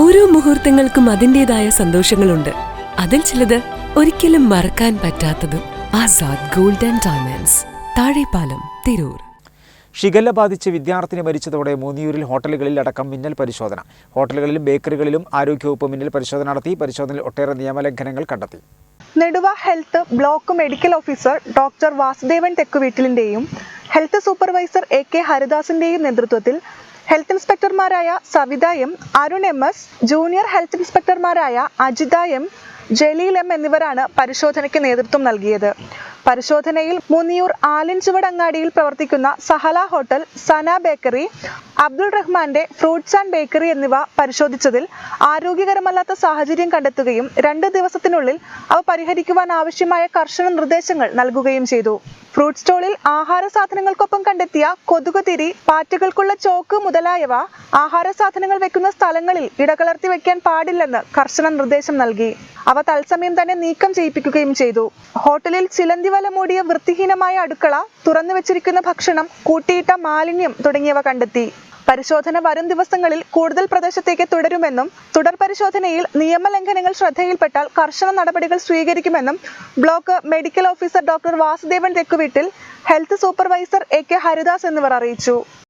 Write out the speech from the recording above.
ഓരോ മുഹൂർത്തങ്ങൾക്കും അതിന്റെതായ സന്തോഷങ്ങളുണ്ട്. അതിൽ ചിലത് ഒരിക്കലും മറക്കാൻ പറ്റാത്തതും Azad golden and diamonds Thazhepalam Tirur. Shigella ബാധിച്ച് വിദ്യാർത്ഥിനി മരിച്ചതോടെ മൂന്നിയൂരിൽ ഹോട്ടലുകളിൽ അടക്കം മിന്നൽ പരിശോധന. ഹോട്ടലുകളിലും ബേക്കറികളിലും ആരോഗ്യവകുപ്പ് മിന്നൽ പരിശോധന നടത്തി. പരിശോധനയിൽ ഒട്ടേറെ നിയമലംഘനങ്ങൾ കണ്ടെത്തി. Neduva health block medical officer doctor Vasudevan തെക്കുവീട്ടിലിന്റെയും health supervisor A K ഹരിദാസിന്റെയും നേതൃത്വത്തിൽ health ഇൻസ്പെക്ടർമാരായ Savitha M Arun M S junior health ഇൻസ്പെക്ടർമാരായ Ajitha M Jaleel M എന്നിവരാണ് പരിശോധനയ്ക്ക് നേതൃത്വം നൽകിയത്. പരിശോധനയിൽ മുന്നിയൂർ ആലിൻചുവടങ്ങാടിയിൽ പ്രവർത്തിക്കുന്ന സഹല ഹോട്ടൽ സന ബേക്കറി അബ്ദുൾ റഹ്മാന്റെ ഫ്രൂട്ട്സ് ആൻഡ് ബേക്കറി എന്നിവ പരിശോധിച്ചതിൽ ആരോഗ്യകരമല്ലാത്ത സാഹചര്യം കണ്ടെത്തുകയും രണ്ട് ദിവസത്തിനുള്ളിൽ അവ പരിഹരിക്കുവാൻ ആവശ്യമായ കർശന നിർദ്ദേശങ്ങൾ നൽകുകയും ചെയ്തു. ഫ്രൂട്ട് സ്റ്റോളിൽ ആഹാര സാധനങ്ങൾക്കൊപ്പം കണ്ടെത്തിയ കൊതുകുതിരി പാറ്റുകൾക്കുള്ള ചോക്ക് മുതലായവ ആഹാര സാധനങ്ങൾ വെക്കുന്ന സ്ഥലങ്ങളിൽ ഇടകലർത്തി വെക്കാൻ പാടില്ലെന്ന് കർശന നിർദ്ദേശം നൽകി. അവ തത്സമയം തന്നെ നീക്കം ചെയ്യിപ്പിക്കുകയും ചെയ്തു. ഹോട്ടലിൽ ചിലന്തി വല മൂടിയ വൃത്തിഹീനമായ അടുക്കള തുറന്നു വെച്ചിരിക്കുന്ന ഭക്ഷണം കൂട്ടിയിട്ട മാലിന്യം തുടങ്ങിയവ കണ്ടെത്തി. പരിശോധന വരും ദിവസങ്ങളിൽ കൂടുതൽ പ്രദേശത്തേക്ക് തുടരുമെന്നും തുടർ പരിശോധനയിൽ നിയമലംഘനങ്ങൾ ശ്രദ്ധയിൽപ്പെട്ടാൽ കർശന നടപടികൾ സ്വീകരിക്കുമെന്നും block medical officer doctor Vasudevan Thekkuveettil health supervisor A K Haridas എന്നിവർ അറിയിച്ചു.